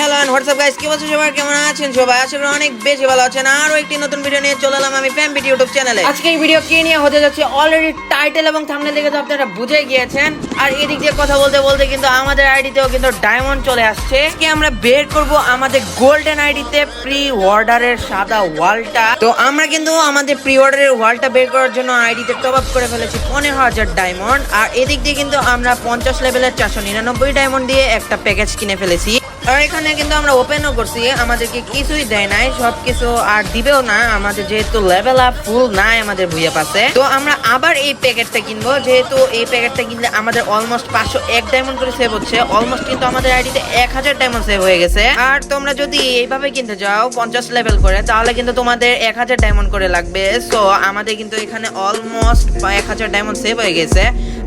Hello and WhatsApp guys কি বলছো সবাই? কেমন আছেন? সবাই আশা করি অনেক বেশি ভালো আছেন। আরও একটি নতুন ভিডিও নিয়ে চলে এলাম আমি ফ্যাম ভিডিও ইউটিউব চ্যানেলে আজকে এই ভিডিও কি নিয়ে হতে যাচ্ছে অলরেডি টাইটেল এবং থাম্বনেল দেখে তো আপনারা বুঝে গিয়েছেন। আর এদিক দিয়ে কথা বলতে বলতে কিন্তু আমাদের আইডিতেও কিন্তু ডায়মন্ড চলে আসছে। আজকে আমরা বের করব আমাদের গোল্ডেন আইডিতে প্রি অর্ডারের সাদা ওয়ালটা তো আমরা কিন্তু আমাদের প্রি অর্ডারের ওয়ালটা বের করার জন্য আইডিতে টপ আপ করে ফেলেছি পনেরো হাজার ডায়মন্ড আর এদিক দিয়ে কিন্তু আমরা পঞ্চাশ লেভেলের চারশো নিরানব্বই ডায়মন্ড দিয়ে একটা প্যাকেজ কিনে ফেলেছি। আর এখানে কিন্তু আমরা ওপেনও করছি, আমাদেরকে কিছুই দেয় নাই, সবকিছু আর দিবেও না, আমাদের যেহেতু লেভেল আপ ফুল নাই আমাদের ভুইয়া পাশে। তো আমরা আবার এই প্যাকেটটা কিনবো, যেহেতু এই প্যাকেটটা কিনলে আমাদের অলমোস্ট পাঁচশো এক ডায়মন্ড করে সেভ হচ্ছে অলমোস্ট কিন্তু আমাদের আইডিতে এক হাজার ডায়মন্ড সেভ হয়ে গেছে। আর তোমরা যদি এইভাবে কিনতে যাও, পঞ্চাশ লেভেল করে, তাহলে কিন্তু তোমাদের এক হাজার ডায়মন্ড করে লাগবে। সো আমাদের কিন্তু এখানে অলমোস্ট এক হাজার ডায়মন্ড সেভ হয়ে গেছে।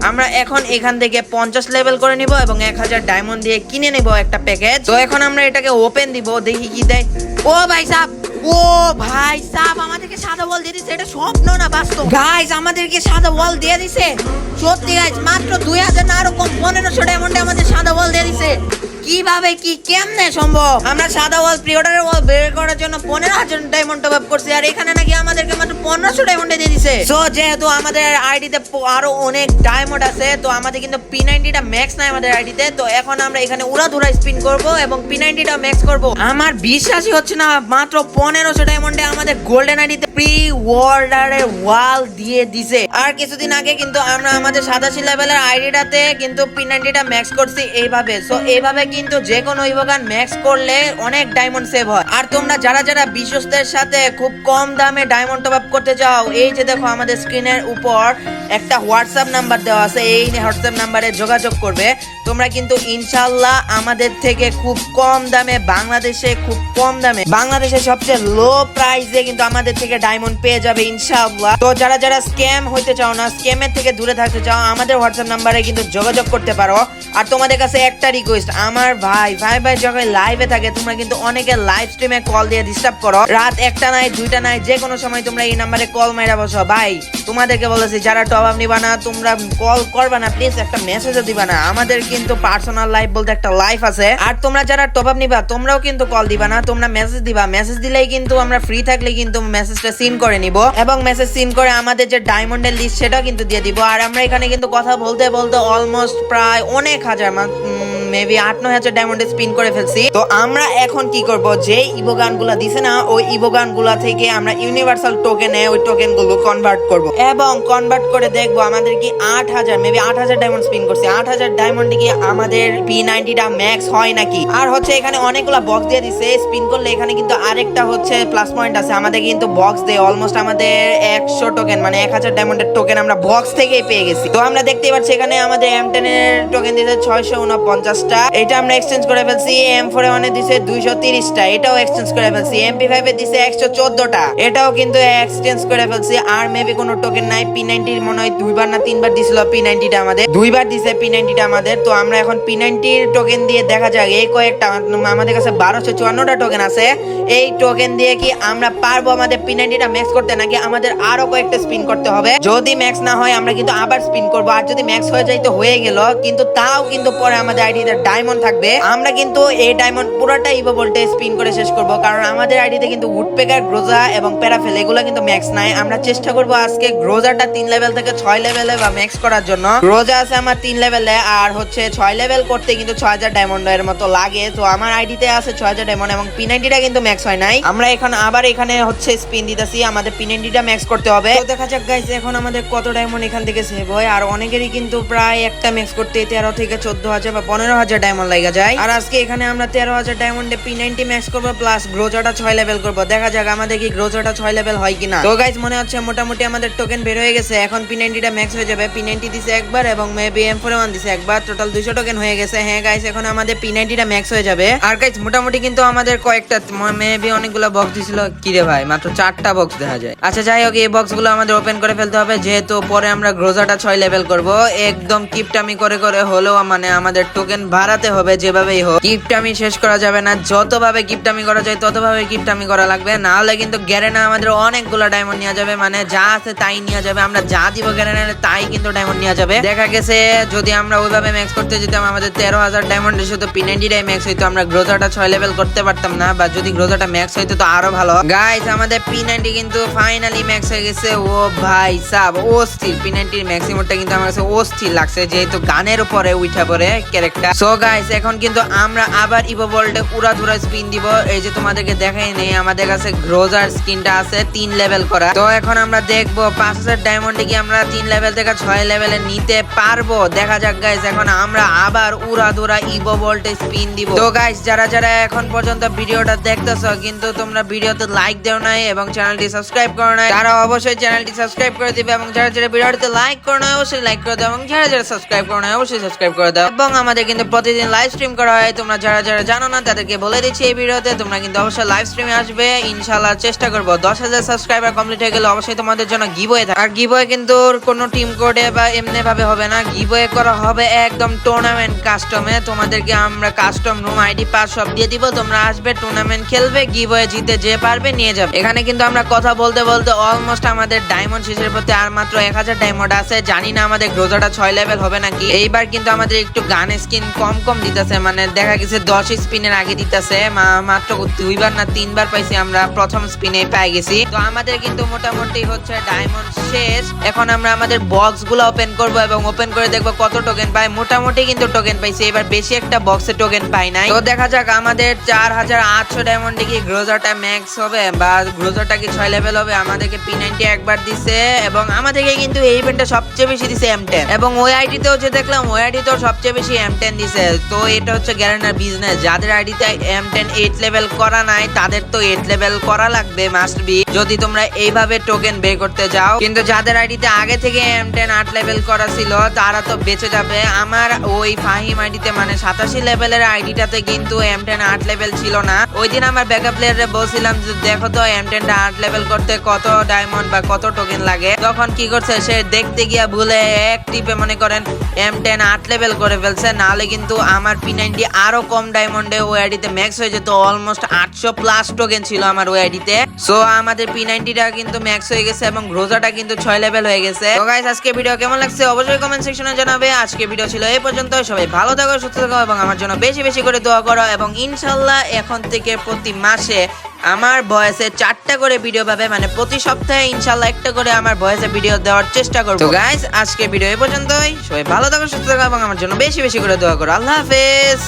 আমরা এখন এখান থেকে পঞ্চাশ লেভেল করে নিব এবং এক হাজার ডায়মন্ড দিয়ে কিনে নিব একটা প্যাকেজ তো এখন আমরা এটাকে ওপেন দিব, দেখি কি দেয়। ও ভাই সাহ ও ভাই সাহ আমাদেরকে সাদা বল দিয়ে দিছে, এটা স্বপ্ন না বাস্তব। গাইজ আমাদেরকে সাদা বল দিয়ে দিছে। সত্যি গাইজ মাত্র দুই হাজার না, আরও কম, পনেরোশো ডায়মন্ডে আমাদের সাদা কীভাবে কি কেমনে সম্ভব? আমরা সাদা ওয়াল প্রি অর্ডারের ওয়াল বের করার জন্য পনেরো হাজার ডায়মন্ড টপ আপ করছি, আর এখানে নাকি আমাদেরকে মাত্র পনেরোশো ডায়মন্ডে দিয়ে দিছে। সো যেহেতু আমাদের আইডিতে আরও অনেক ডায়মন্ড আছে, তো আমাদের কিন্তু পি নাইনটিটা ম্যাক্স নাই আমাদের আইডিতে তো এখন আমরা এখানে উড়াধুরা স্পিন করব এবং পি নাইনটিটা ম্যাক্স করব। আমার বিশ্বাসই হচ্ছে না, মাত্র পনেরোশো ডায়মন্ডে আমাদের গোল্ডেন আইডিতে প্রি অর্ডারের ওয়াল দিয়ে দিছে। আর কিছুদিন আগে কিন্তু আমরা আমাদের সাতাশি লেভেলের আইডিটাতে কিন্তু পি নাইনটিটা ম্যাক্স করছি এইভাবে। সো এইভাবে কিন্তু যে কোনো ইভোগান ম্যাক্স করলে অনেক ডায়মন্ড সেভ হয়। আর তোমরা যারা যারা বিশ্বস্তের সাথে খুব কম দামে ডায়মন্ড টপ আপ করতে চাও, এই যে দেখো আমাদের স্ক্রিনের উপর একটা হোয়াটসঅ্যাপ নাম্বার দেওয়া আছে, এই হোয়াটসঅ্যাপ নাম্বারে যোগাযোগ করবে। তোমরা কিন্তু ইনশাল্লাহ আমাদের থেকে খুব কম দামে, বাংলাদেশে খুব কম দামে বাংলাদেশে সবচেয়ে লো প্রাইসে কিন্তু আমাদের থেকে ডায়মন্ড পেয়ে যাবে ইনশাআল্লাহ। তো যারা যারা স্ক্যাম হইতে চাও না স্ক্যামের থেকে দূরে থাকতে চাও, আমাদের হোয়াটসঅ্যাপ নাম্বারে কিন্তু যোগাযোগ করতে পারো। আর তোমাদের কাছে একটা রিকোয়েস্ট আমার ভাই ভাই ভাই, যখন লাইভে থাকে, তোমরা কিন্তু অনেকে লাইভ স্ট্রিমে কল দিয়ে ডিস্টার্ব করো। রাত একটা নাই, দুইটা নাই, যে কোনো সময় তোমরা এই নাম্বারে কল মাইরা বসো। ভাই, তোমাদেরকে বলেছি, যারা টপ আপ নিবা না, তোমরা কল করবা না প্লিজ একটা মেসেজও দিবা না। আমাদের কিন্তু পার্সোনাল লাইফ বলতে একটা লাইফ আছে। আর তোমরা যারা টপ আপ নিবা, তোমরাও কিন্তু কল দিবা না, তোমরা মেসেজ দিবা। মেসেজ দিলেই কিন্তু আমরা ফ্রি থাকলে কিন্তু মেসেজটা সিন করে নিব। এবং মেসেজ সিন করে আমাদের যে ডায়মন্ডের লিস্ট সেটাও কিন্তু দিয়ে দিব। আর আমরা এখানে কিন্তু কথা বলতে বলতে অলমোস্ট প্রায় অনেক হাজার মেবি আট, নয় হাজার ডায়মন্ডে স্পিন করে ফেলছি। তো আমরা এখন কি করব? যে ইভোগানগুলা দিছে না, ওই ইভোগানগুলা থেকে আমরা ইউনিভার্সাল টোকেনে ওই টোকেনগুলো কনভার্ট করব। এবং কনভার্ট করে দেখব আমাদের কি আট হাজার মেবি আট হাজার ডায়মন্ড স্পিন করছি। আট হাজার ডায়মন্ডে কি আমাদের পি নাইনটিটা ম্যাক্স হয় নাকি? আর হচ্ছে এখানে অনেকগুলা বক্স দিয়ে দিছে। স্পিন করলে এখানে কিন্তু আরেকটা হচ্ছে প্লাস পয়েন্ট আছে। আমাদের কিন্তু বক্স দেয় অলমোস্ট আমাদের একশো টোকেন মানে এক হাজার ডায়মন্ডের টোকেন আমরা বক্স থেকেই পেয়ে গেছি। তো আমরা দেখতেই পাচ্ছি এখানে আমাদের এম টেন এর টোকেন দিতে ছয়শো উনপঞ্চাশটা এটা আমরা এক্সচেঞ্জ করে ফেলছি এম ফোর এ ওয়ানে দিছে দুইশো তিরিশটা। এটাও এক্সচেঞ্জ করে ফেলছি এমপি ফাইভ এ দিছে একশো চোদ্দটা। এটাও কিন্তু এক্সচেঞ্জ করে ফেলছি। আর মেবি কোনো টোকেন নাই পি নাইনটির মনে হয় দুইবার না তিনবার দিছিল পি নাইনটিটা আমাদের। দুইবার দিছে পি নাইনটিটা আমাদের। তো আমরা এখন পি নাইনটির টোকেন দিয়ে দেখা যাক, এই কয়েকটা আমাদের কাছে বারোশো চুয়ান্নটা টোকেন আছে। এই টোকেন দিয়ে কি আমরা পারব আমাদের পি নাইনটিটা ম্যাক্স করতে, নাকি আমাদের আরও কয়েকটা স্পিন করতে হবে? যদি ম্যাক্স না হয়, আমরা কিন্তু আবার স্পিন করব। আর যদি ম্যাক্স হয়ে যায় তো হয়ে গেল, কিন্তু তাও কিন্তু পরে আমাদের আইডিতে ডায়মন্ড থাকবে। আমরা কিন্তু এই ডায়মন্ড পুরোটা ইভো ভোল্টে স্পিন করে শেষ করব। কারণ আমাদের আইডিতে কিন্তু উডপেকার গ্রোজা এবং প্যারাফেল এগুলো কিন্তু ম্যাক্স নাই। আমরা চেষ্টা করব আজকে গ্রোজাটা তিন লেভেল থেকে ছয় লেভেলে বা ম্যাক্স করার জন্য। গ্রোজা আছে আমার তিন লেভেলে আর হচ্ছে ছয় লেভেল করতে কিন্তু ছয় হাজার ডায়মন্ডের মতো লাগে। তো আমার আইডিতে আছে ছয় হাজার ডায়মন্ড এবং পিনাইটিটা কিন্তু ম্যাক্স হয় নাই। আমরা এখন আবার এখানে হচ্ছে স্পিন দিতেছি। আমাদের পিনাইটিটা ম্যাক্স করতে হবে। তো দেখা যাক গাইস এখন আমাদের কত ডায়মন্ড এখান থেকে সেভ হয়। আর অনেকেরই কিন্তু প্রায় একটা ম্যাক্স করতে তেরো থেকে চোদ্দ হাজার বা পনেরো হাজার ডায়মন্ড লাগা যায়। আর আজকে এখানে আমরা তেরো হাজার ডায়মন্ডে পি নাইনটি ম্যাক্স করব প্লাস গ্রোজাটা ছয় লেভেল করব। দেখা যাক আমাদের কি গ্রোজাটা ছয় লেভেল হয় কিনা। তো গাইস মনে হচ্ছে মোটামুটি আমাদের টোকেন বের হয়ে গেছে। এখন পি নাইনটিটা ম্যাক্স হয়ে যাবে। পি নাইনটি দিছে একবার এবং মেবি এম ফোর ওয়ান দিছে একবার। টোটাল দুইশো টোকেন হয়ে গেছে। হ্যাঁ গাইস এখন আমাদের পি নাইনটিটা ম্যাক্স হয়ে যাবে। আর গাইস মোটামুটি কিন্তু আমাদের কয়েকটা মেবি অনেকগুলো বক্স দিছিল। কি রে ভাই, মাত্র চারটা বক্স দেখা যায়। আচ্ছা যাই হোক, এই বক্সগুলো আমাদের ওপেন করে ফেলতে হবে। যেহেতু পরে আমরা গ্রোজাটা ছয় লেভেল করব, একদম কিপটামি করে করে হলেও মানে আমাদের টোকেন বাড়াতে হবে, যেভাবেই হোক। কিপটামি শেষ করা যাবে না। যতভাবে কিপটামি করা যায়, ততভাবে কিপটামি করা লাগবে। না হলে কিন্তু গ্যারেনা আমাদের অনেকগুলো ডায়মন্ড নেওয়া যাবে। মানে যা আছে তাই নেওয়া যাবে। আমরা যা দিব গ্যারেনা, তাই কিন্তু ডায়মন্ড নেওয়া যাবে। দেখা গেছে, যদি আমরা ওইভাবে ম্যাক্স করতে যেতাম, আমাদের তেরো হাজার ডায়মন্ডের শুধু পি নাইনটিটাই ম্যাক্স হইতো। আমরা গ্রোজাটা ছয় লেভেল করতে পারতাম না, বা যদি গ্রোজাটা ম্যাক্স হইতো তো আরও ভালো। গাইস আমাদের পি কিন্তু ফাইনালি ম্যাক্স হয়ে গেছে। ও ভাই সাব, ও স্থির। পি নাইনটির কিন্তু আমার কাছে ও স্থির লাগছে। যেহেতু গানের উপরে উঠা পরে ক্যারেক্টার সো গাইস এখন কিন্তু আমরা আবার ইভো ওয়ার্ল্ডে উড়া ধুরা স্পিন দিব। এই যে তোমাদেরকে দেখাই নেই, আমাদের কাছে গ্রোজার স্কিনটা আছে, তিন লেভেল করা। তো এখন আমরা দেখব, পাঁচ হাজার ডায়মন্ডে কি আমরা তিন লেভেল থেকে ছয় লেভেলে নিতে পারব? দেখা যাক গাইস এখন আমরা আবার উড়া ধুরা ইভো ওয়ার্ল্ডে স্পিন দিব। তো গাইস যারা যারা এখন পর্যন্ত ভিডিওটা দেখতেছো, কিন্তু তোমরা ভিডিওতে লাইক দেও নাই এবং চ্যানেলটি সাবস্ক্রাইব করো নাই, তারা অবশ্যই চ্যানেলটি সাবস্ক্রাইব করে দিবে এবং যারা যারা ভিডিওটিতে লাইক করো না অবশ্যই লাইক করে দাও এবং যারা যারা সাবস্ক্রাইব করো না অবশ্যই সাবস্ক্রাইব করে দাও। এবং আমাদের কিন্তু প্রতিদিন লাইভ স্ট্রিম করা হয়, তোমরা যারা যারা জানো না, তাদেরকে বলে দিচ্ছি এই ভিডিওতে, তোমরা কিন্তু অবশ্যই লাইভ স্ট্রিমে আসবে। ইনশাল্লাহ চেষ্টা করব। দশ হাজার সাবস্ক্রাইবার কমপ্লিট হয়ে গেলে অবশ্যই তোমাদের জন্য গিবয়ে থাকে। আর গিবয়ে কিন্তু কোনো টিম কোডে বা এমনি ভাবে হবে না। গিবয়ে করা হবে একদম টুর্নামেন্ট কাস্টমে তোমাদেরকে আমরা কাস্টম রুম আইডি পাস সব দিয়ে দিব। তোমরা আসবে টুর্নামেন্ট খেলবে গিবয়ে জিতে যে পারবে নিয়ে যাবে। এখানে কিন্তু আমরা কথা বলতে বলতে অলমোস্ট আমাদের ডায়মন্ড শেষের প্রতি আর মাত্র এক হাজার ডায়মন্ড আছে। জানি না আমাদের গ্রোজাটা ছয় লেভেল হবে নাকি। এইবার কিন্তু আমাদের একটু গান স্কিন কম কম দিতেছে মানে দেখা গেছে দশ স্পিনের আগে দিতেছে মাত্র দুইবার না তিনবার পাইছি আমরা, প্রথম স্পিনে পাই গেছি। তো আমাদের কিন্তু মোটামুটি হচ্ছে ডায়মন্ড শেষ। এখন আমরা আমাদের বক্সগুলো ওপেন করব এবং ওপেন করে দেখব কত টোকেন পাই। মোটামুটি কিন্তু টোকেন পাইছি, এবার বেশি একটা বক্সে টোকেন পাই নাই। তো দেখা যাক, আমাদের চার হাজার আটশো ডায়মন্ডে কি গ্রোজারটা ম্যাক্স হবে বা গ্রোজারটা কি ছয় লেভেল হবে? আমাদেরকে পি নাইনটি একবার দিছে এবং আমাদেরকে কিন্তু এই ইভেন্টে সবচেয়ে বেশি দিছে এম টেন এবং ওই আইডিতেও যে দেখলাম, ওই আইডিতেও সবচেয়ে বেশি এম টেন দিছে তো এটা হচ্ছে গ্যারেন্টার বিজনেস যাদের আইডিতে এম টেন এইট লেভেল করা নাই, তাদের তো এইট লেভেল করা লাগবে মাস্ট বি যদি তোমরা এইভাবে টোকেন বে করতে যাও, কিন্তু যাদের আইডিতে আগে থেকে এম টেন আট লেভেল করা ছিল, তারা তো বেঁচে যাবে। আমার ওই ফাহিম আইডিতে মানে সাতাশি লেভেলের আইডিটাতে কিন্তু এম টেন আট লেভেল ছিল না। ওই দিন আমার ব্যাকআপ প্লেয়ারে বলছিলাম যে, দেখো তো এম টেনটা আট লেভেল করতে কত ডায়মন্ড বা কত টোকেন লাগে? তখন কি করছে, সে দেখতে গিয়া ভুলে এক টিপে মনে করেন এম টেন আট লেভেল করে ফেলছে, নাহলে কিন্তু আমার পি নাইনটি আরও কম ডায়মন্ডে ওই আইডিতে ম্যাক্স হয়ে যেত অলমোস্ট আটশো প্লাস টোকেন ছিল আমার ওই আইডিতে সো আমাদের পি নাইনটিটা কিন্তু ম্যাক্স হয়ে গেছে এবং গ্রোজাটা কিন্তু ছয় লেভেল হয়ে গেছে। তো গাইস আজকে ভিডিও কেমন লাগছে অবশ্যই কমেন্ট সেকশনে জানাবে। আজকে ভিডিও ছিল এই পর্যন্ত, সবাই ভালো থাকো, সুস্থ থাকো এবং আমার জন্য বেশি বেশি করে দোয়া করো এবং ইনশাল্লাহ এখন থেকে প্রতি মাসে আমার ভয়েসে চারটা করে ভিডিও পাবে মানে প্রতি সপ্তাহে ইনশাল্লাহ একটা করে আমার ভয়েসে ভিডিও দেওয়ার চেষ্টা করব। গাইজ আজকে ভিডিও এই পর্যন্তই। সবাই ভালো থাকো সুস্থ থাকো এবং আমার জন্য বেশি বেশি করে দোয়া করো। আল্লাহ হাফেজ।